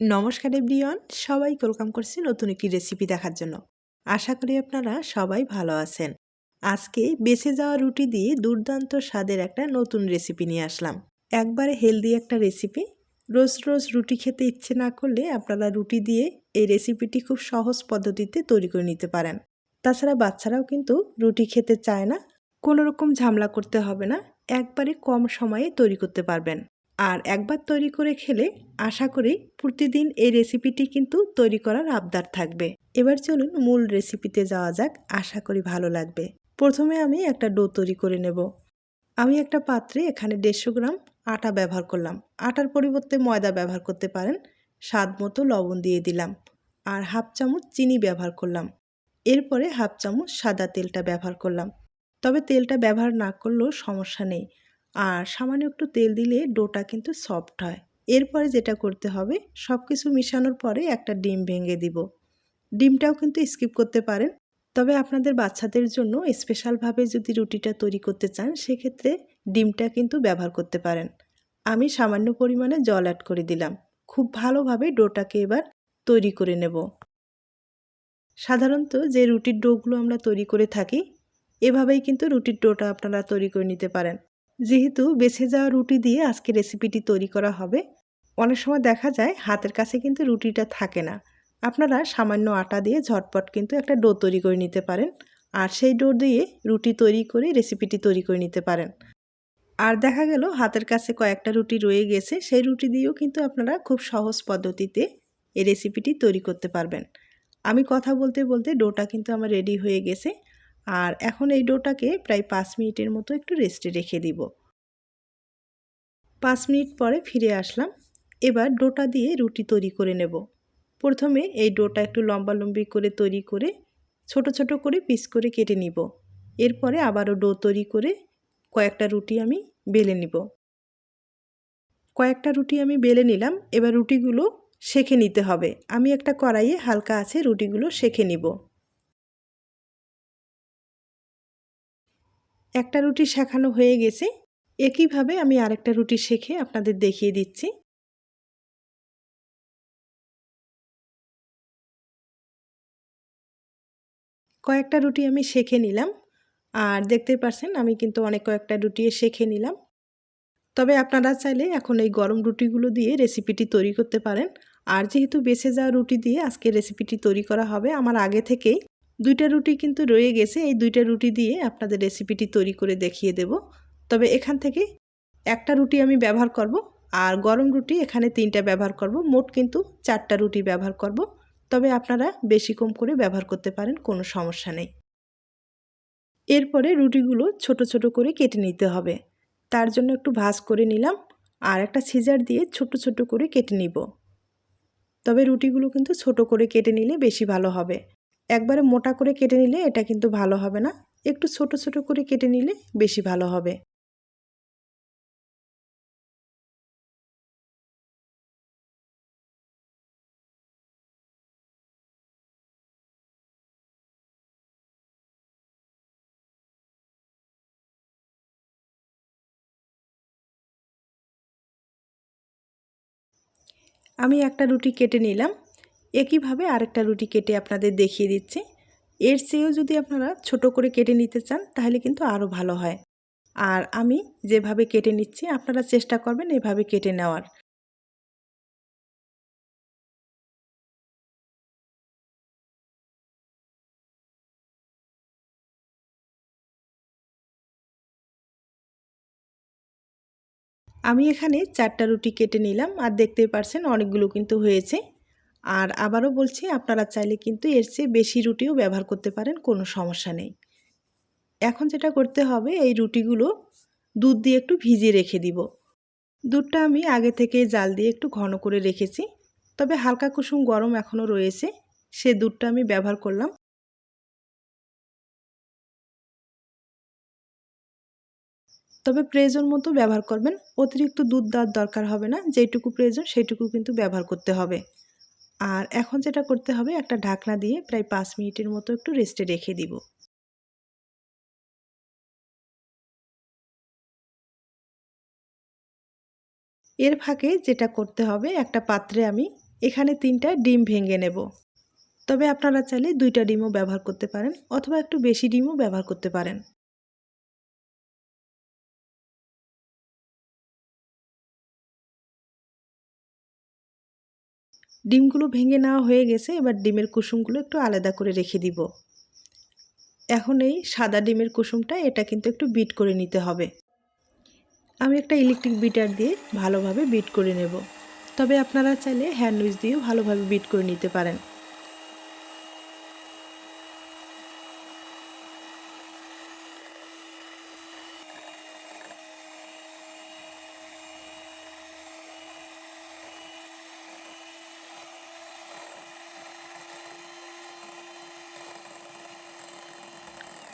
নমস্কার এভরিওয়ান সবাই ওয়েলকাম করছি নতুন একটি রেসিপি দেখার জন্য। আশা করি আপনারা সবাই ভালো আছেন। আজকে বেঁচে যাওয়া রুটি দিয়ে দুর্দান্ত স্বাদের একটা নতুন রেসিপি নিয়ে আসলাম। একবারে হেলদি একটা রেসিপি রোজ রোজ রুটি খেতে ইচ্ছে না করলে আপনারা রুটি দিয়ে এই রেসিপিটি খুব সহজ পদ্ধতিতে তৈরি করে নিতে পারেন। তাছাড়া বাচ্চারাও কিন্তু রুটি খেতে চায় না। কোনো রকম ঝামেলা করতে হবে না। একবারে কম সময়ে তৈরি করতে পারবেন। আর একবার তৈরি করে খেলে আশা করি প্রতিদিন এই রেসিপিটি কিন্তু তৈরি করার আবদার থাকবে। এবার চলুন মূল রেসিপিতে যাওয়া যাক, আশা করি ভালো লাগবে। প্রথমে আমি একটা ডো তৈরি করে নেব। আমি একটা পাত্রে এখানে দেড়শো গ্রাম আটা ব্যবহার করলাম। আটার পরিবর্তে ময়দা ব্যবহার করতে পারেন। স্বাদ মতো লবণ দিয়ে দিলাম আর হাফ চামচ চিনি ব্যবহার করলাম। এরপরে হাফ চামচ সাদা তেলটা ব্যবহার করলাম। তবে তেলটা ব্যবহার না করলেও সমস্যা নেই। আর সামান্য একটু তেল দিলে ডোটা কিন্তু সফট হয়। এরপরে যেটা করতে হবে সব কিছু মিশানোর পরে একটা ডিম ভেঙে দিব। ডিমটাও কিন্তু স্কিপ করতে পারেন। তবে আপনাদের বাচ্চাদের জন্য স্পেশালভাবে যদি রুটিটা তৈরি করতে চান, সেক্ষেত্রে ডিমটা কিন্তু ব্যবহার করতে পারেন। আমি সামান্য পরিমাণে জল অ্যাড করে দিলাম। খুব ভালোভাবে ডোটাকে এবার তৈরি করে নেব। সাধারণত যে রুটির ডোগুলো আমরা তৈরি করে থাকি, এভাবেই কিন্তু রুটির ডোটা আপনারা তৈরি করে নিতে পারেন। যেহেতু বেছে যাওয়া রুটি দিয়ে আজকে রেসিপিটি তৈরি করা হবে, অনেক সময় দেখা যায় হাতের কাছে কিন্তু রুটিটা থাকে না। আপনারা সামান্য আটা দিয়ে ঝটপট কিন্তু একটা ডো তৈরি করে নিতে পারেন আর সেই ডো দিয়ে রুটি তৈরি করে রেসিপিটি তৈরি করে নিতে পারেন। আর দেখা গেল হাতের কাছে কয়েকটা রুটি রয়ে গেছে, সেই রুটি দিয়েও কিন্তু আপনারা খুব সহজ পদ্ধতিতে এই রেসিপিটি তৈরি করতে পারবেন। আমি কথা বলতে বলতে ডোটা কিন্তু আমার রেডি হয়ে গেছে। আর এখন এই ডোটাকে প্রায় পাঁচ মিনিটের মতো একটু রেস্টে রেখে দিব। পাঁচ মিনিট পরে ফিরে আসলাম। এবার ডোটা দিয়ে রুটি তৈরি করে নেব। প্রথমে এই ডোটা একটু লম্বা লম্বি করে তৈরি করে, ছোট ছোট করে পিস করে কেটে নিব। এরপরে আবারও ডো তৈরি করে কয়েকটা রুটি আমি বেলে নিব। কয়েকটা রুটি আমি বেলে নিলাম। এবার রুটিগুলো সেঁকে নিতে হবে। আমি একটা কড়াইয়ে হালকা আছে রুটিগুলো সেঁকে নিব। একটা রুটি শেখানো হয়ে গেছে। একইভাবে আমি আরেকটা রুটি শেখে আপনাদের দেখিয়ে দিচ্ছি। কয়েকটা রুটি আমি শেখে নিলাম। আর দেখতে পারছেন, আমি কিন্তু অনেক কয়েকটা রুটি শেখে নিলাম। তবে আপনারা চাইলে এখন এই গরম রুটিগুলো দিয়ে রেসিপিটি তৈরি করতে পারেন। আর যেহেতু বেঁচে যাওয়া রুটি দিয়ে আজকে রেসিপিটি তৈরি করা হবে, আমার আগে থেকেই দুইটা রুটি কিন্তু রয়ে গেছে। এই দুইটা রুটি দিয়ে আপনাদের রেসিপিটি তৈরি করে দেখিয়ে দেব। তবে এখান থেকে একটা রুটি আমি ব্যবহার করব আর গরম রুটি এখানে তিনটা ব্যবহার করব। মোট কিন্তু চারটা রুটি ব্যবহার করব। তবে আপনারা বেশি কম করে ব্যবহার করতে পারেন, কোনো সমস্যা নেই। এরপরে রুটিগুলো ছোট ছোট করে কেটে নিতে হবে। তার জন্য একটু ভাজ করে নিলাম আর একটা সিজার দিয়ে ছোট ছোট করে কেটে নিব। তবে রুটিগুলো কিন্তু ছোট করে কেটে নিলে বেশি ভালো হবে। একবারে মোটা করে কেটে নিলে এটা কিন্তু ভালো হবে না। একটু ছোট ছোট করে কেটে নিলে বেশি ভালো হবে। আমি একটা রুটি কেটে নিলাম। একইভাবে আরেকটা রুটি কেটে আপনাদের দেখিয়ে দিচ্ছি। এর চেয়েও যদি আপনারা ছোট করে কেটে নিতে চান, তাহলে কিন্তু আরও ভালো হয়। আর আমি যেভাবে কেটে নিচ্ছি, আপনারা চেষ্টা করবেন এভাবে কেটে নেওয়ার। আমি এখানে চারটা রুটি কেটে নিলাম, আর দেখতেই পারছেন অনেকগুলো কিন্তু হয়েছে। আর আবারও বলছি, আপনারা চাইলে কিন্তু এর চেয়ে বেশি রুটিও ব্যবহার করতে পারেন, কোনো সমস্যা নেই। এখন যেটা করতে হবে, এই রুটিগুলো দুধ দিয়ে একটু ভিজিয়ে রেখে দিব। দুধটা আমি আগে থেকে জাল দিয়ে একটু ঘন করে রেখেছি, তবে হালকা কুসুম গরম এখনও রয়েছে, সে দুধটা আমি ব্যবহার করলাম। তবে প্রয়োজন মতো ব্যবহার করবেন, অতিরিক্ত দুধ দেওয়ার দরকার হবে না, যেটুকু প্রয়োজন সেইটুকু কিন্তু ব্যবহার করতে হবে। আর এখন যেটা করতে হবে, একটা ঢাকনা দিয়ে প্রায় পাঁচ মিনিটের মতো একটু রেস্টে রেখে দিব। এর ফাঁকে যেটা করতে হবে, একটা পাত্রে আমি এখানে তিনটা ডিম ভেঙে নেব। তবে আপনারা চাইলে দুইটা ডিমও ব্যবহার করতে পারেন, অথবা একটু বেশি ডিমও ব্যবহার করতে পারেন। ডিমগুলো ভেঙে নেওয়া হয়ে গেছে, এবার ডিমের কুসুমগুলো একটু আলাদা করে রেখে দিব। এখন এই সাদা ডিমের কুসুমটা, এটা কিন্তু একটু বিট করে নিতে হবে। আমি একটা ইলেকট্রিক বিটার দিয়ে ভালোভাবে বিট করে নেব। তবে আপনারা চাইলে হ্যান্ড উইচ দিয়েও ভালোভাবে বিট করে নিতে পারেন।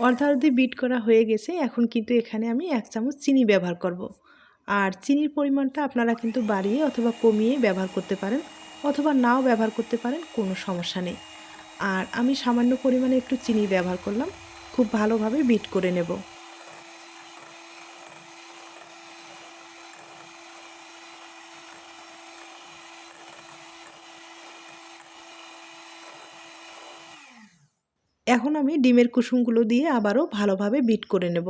অর্ধার্ধি বিট করা হয়ে গেছে। এখন কিন্তু এখানে আমি এক চামচ চিনি ব্যবহার করব। আর চিনির পরিমাণটা আপনারা কিন্তু বাড়িয়ে অথবা কমিয়ে ব্যবহার করতে পারেন অথবা নাও ব্যবহার করতে পারেন, কোনো সমস্যা নেই। আর আমি সামান্য পরিমাণে একটু চিনি ব্যবহার করলাম। খুব ভালোভাবে বিট করে নেব। এখন আমি ডিমের কুসুমগুলো দিয়ে আবারও ভালোভাবে বিট করে নেব।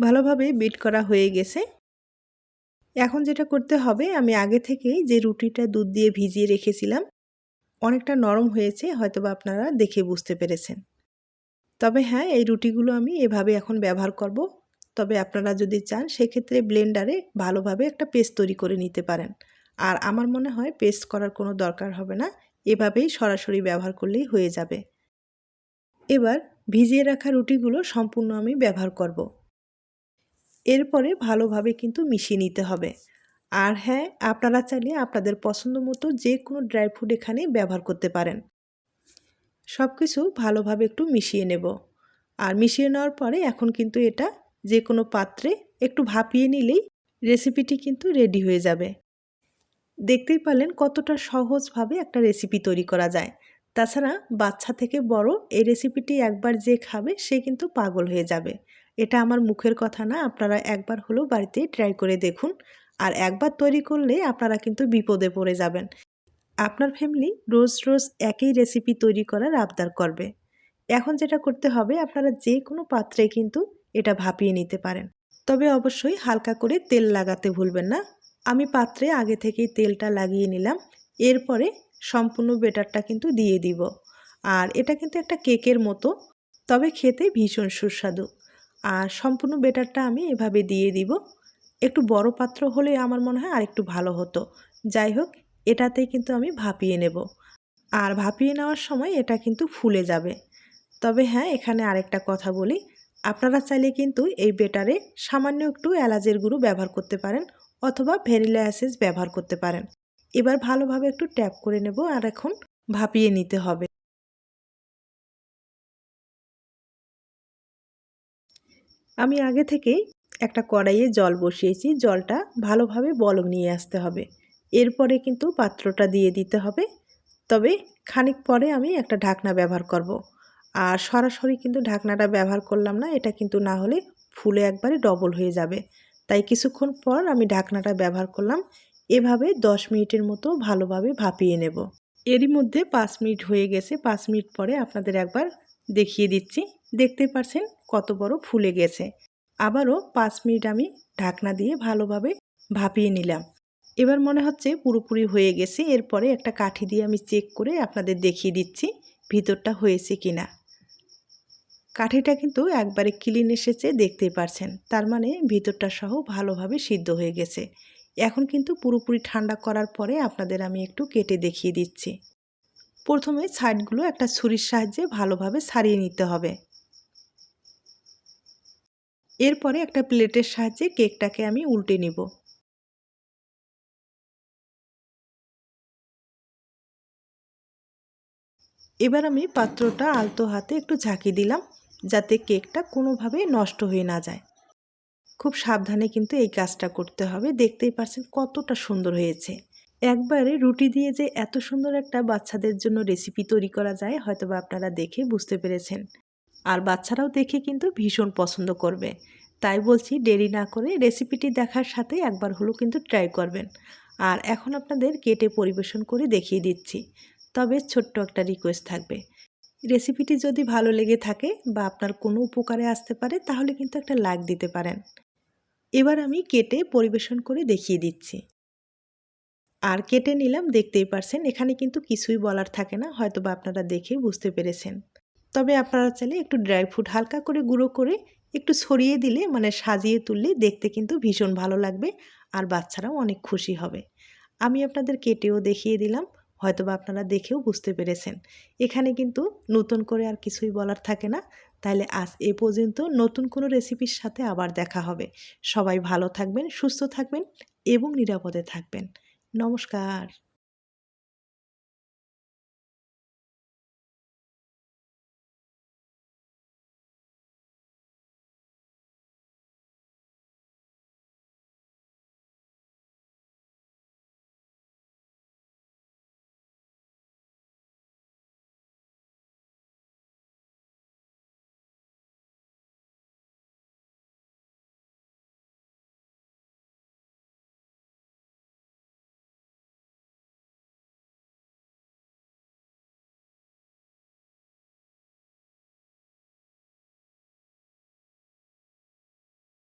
ভালোভাবে বিট করা হয়ে গেছে। এখন যেটা করতে হবে, আমি আগে থেকেই যে রুটিটা দুধ দিয়ে ভিজিয়ে রেখেছিলাম, অনেকটা নরম হয়েছে, হয়তোবা আপনারা দেখে বুঝতে পেরেছেন। তবে হ্যাঁ এই রুটিগুলো আমি এভাবে এখন ব্যবহার করব। তবে আপনারা যদি চান, সেক্ষেত্রে ব্লেন্ডারে ভালোভাবে একটা পেস্ট তৈরি করে নিতে পারেন। আর আমার মনে হয় পেস্ট করার কোনো দরকার হবে না, এভাবেই সরাসরি ব্যবহার করলেই হয়ে যাবে। এবার ভিজিয়ে রাখা রুটিগুলো সম্পূর্ণ আমি ব্যবহার করব। এরপরে ভালোভাবে কিন্তু মিশিয়ে নিতে হবে। আর হ্যাঁ আপনারা চাইলে আপনাদের পছন্দ মতো যে কোনো ড্রাই ফ্রুট এখানে ব্যবহার করতে পারেন। সব কিছু ভালোভাবে একটু মিশিয়ে নেব। আর মিশিয়ে নেওয়ার পরে এখন কিন্তু এটা যে কোনো পাত্রে একটু ভাপিয়ে নিলেই রেসিপিটি কিন্তু রেডি হয়ে যাবে। দেখতেই পারলেন কতটা সহজভাবে একটা রেসিপি তৈরি করা যায়। তাছাড়া বাচ্চা থেকে বড় এই রেসিপিটি একবার যে খাবে সে কিন্তু পাগল হয়ে যাবে। এটা আমার মুখের কথা না, আপনারা একবার হলেও বাড়িতে ট্রাই করে দেখুন। আর একবার তৈরি করলে আপনারা কিন্তু বিপদে পড়ে যাবেন। আপনার ফ্যামিলি রোজ রোজ একই রেসিপি তৈরি করার আবদার করবে। এখন যেটা করতে হবে, আপনারা যে কোনো পাত্রে কিন্তু এটা ভাপিয়ে নিতে পারেন। তবে অবশ্যই হালকা করে তেল লাগাতে ভুলবেন না। আমি পাত্রে আগে থেকেই তেলটা লাগিয়ে নিলাম। এরপরে সম্পূর্ণ বেটারটা কিন্তু দিয়ে দিব। আর এটা কিন্তু একটা কেকের মতো, তবে খেতে ভীষণ সুস্বাদু। আর সম্পূর্ণ বেটারটা আমি এভাবে দিয়ে দিব। একটু বড় পাত্র হলে আমার মনে হয় আর একটু ভালো হতো। যাই হোক, এটাতেই কিন্তু আমি ভাপিয়ে নেব। আর ভাপিয়ে নেওয়ার সময় এটা কিন্তু ফুলে যাবে। তবে হ্যাঁ এখানে আরেকটা কথা বলি। আপনারা চাইলে কিন্তু এই বেটারে সামান্য একটু এলাচের গুঁড়ো ব্যবহার করতে পারেন অথবা ভ্যানিলা অ্যাসেস ব্যবহার করতে পারেন। এবার ভালোভাবে একটু ট্যাপ করে নেব আর এখন ভাপিয়ে নিতে হবে। আমি আগে থেকেই একটা কড়াইয়ে জল বসিয়েছি, জলটা ভালোভাবে বলক নিয়ে আসতে হবে। এরপরে কিন্তু পাত্রটা দিয়ে দিতে হবে। তবে খানিক পরে আমি একটা ঢাকনা ব্যবহার করব। আর সরাসরি কিন্তু ঢাকনাটা ব্যবহার করলাম না, এটা কিন্তু না হলে ফুলে একবারে ডবল হয়ে যাবে। তাই কিছুক্ষণ পর আমি ঢাকনাটা ব্যবহার করলাম। এভাবে দশ মিনিটের মতো ভালোভাবে ভাপিয়ে নেব। এরই মধ্যে পাঁচ মিনিট হয়ে গেছে। পাঁচ মিনিট পরে আপনাদের একবার দেখিয়ে দিচ্ছি। দেখতে পারছেন কত বড় ফুলে গেছে। আবারও পাঁচ মিনিট আমি ঢাকনা দিয়ে ভালোভাবে ভাপিয়ে নিলাম। এবার মনে হচ্ছে পুরোপুরি হয়ে গেছে, এরপরে একটা কাঠি দিয়ে আমি চেক করে আপনাদের দেখিয়ে দিচ্ছি ভিতরটা হয়েছে কি না কাঠিটা কিন্তু একবারে ক্লিন এসেছে দেখতেই পারছেন। তার মানে ভিতরটা সহ ভালোভাবে সিদ্ধ হয়ে গেছে। এখন কিন্তু পুরোপুরি ঠান্ডা করার পরে আপনাদের আমি একটু কেটে দেখিয়ে দিচ্ছি। প্রথমে সাইডগুলো একটা ছুরির সাহায্যে ভালোভাবে সারিয়ে নিতে হবে। এরপরে একটা প্লেটের সাহায্যে কেকটাকে আমি উল্টে নিব। এবার আমি পাত্রটা আলতো হাতে একটু ঝাঁকি দিলাম, যাতে কেকটা কোনোভাবে নষ্ট হয়ে না যায়। খুব সাবধানে কিন্তু এই কাজটা করতে হবে, দেখতেই পাচ্ছেন কতটা সুন্দর হয়েছে। একবারে রুটি দিয়ে যে এত সুন্দর একটা বাচ্চাদের জন্য রেসিপি তৈরি করা যায় হয়তো বা আপনারা দেখে বুঝতে পেরেছেন। আর বাচ্চারাও দেখে কিন্তু ভীষণ পছন্দ করবে। তাই বলছি দেরি না করে রেসিপিটি দেখার সাথে একবার হলেও কিন্তু ট্রাই করবেন। আর এখন আপনাদের কেটে পরিবেশন করে দেখিয়ে দিচ্ছি। তবে ছোট্ট একটা রিকোয়েস্ট থাকবে। রেসিপিটি যদি ভালো লেগে থাকে বা আপনার কোনো উপকারে আসতে পারে তাহলে কিন্তু একটা লাইক দিতে পারেন। এবার আমি কেটে পরিবেশন করে দেখিয়ে দিচ্ছি। আর কেটে নিলাম, দেখতেই পারছেন এখানে কিন্তু কিছুই বলার থাকে না হয়তো বা আপনারা দেখে বুঝতে পেরেছেন। তবে আপনারা চাইলে একটু ড্রাই ফ্রুট হালকা করে গুঁড়ো করে একটু ছড়িয়ে দিলে মানে সাজিয়ে তুললে দেখতে কিন্তু ভীষণ ভালো লাগবে আর বাচ্চারাও অনেক খুশি হবে। আমি আপনাদের কেটেও দেখিয়ে দিলাম হয়তো বা আপনারা দেখেও বুঝতে পেরেছেন। এখানে কিন্তু নতুন করে আর কিছুই বলার থাকে না। তাহলে আজ এ পর্যন্ত নতুন কোনো রেসিপির সাথে আবার দেখা হবে। সবাই ভালো থাকবেন, সুস্থ থাকবেন এবং নিরাপদে থাকবেন। নমস্কার।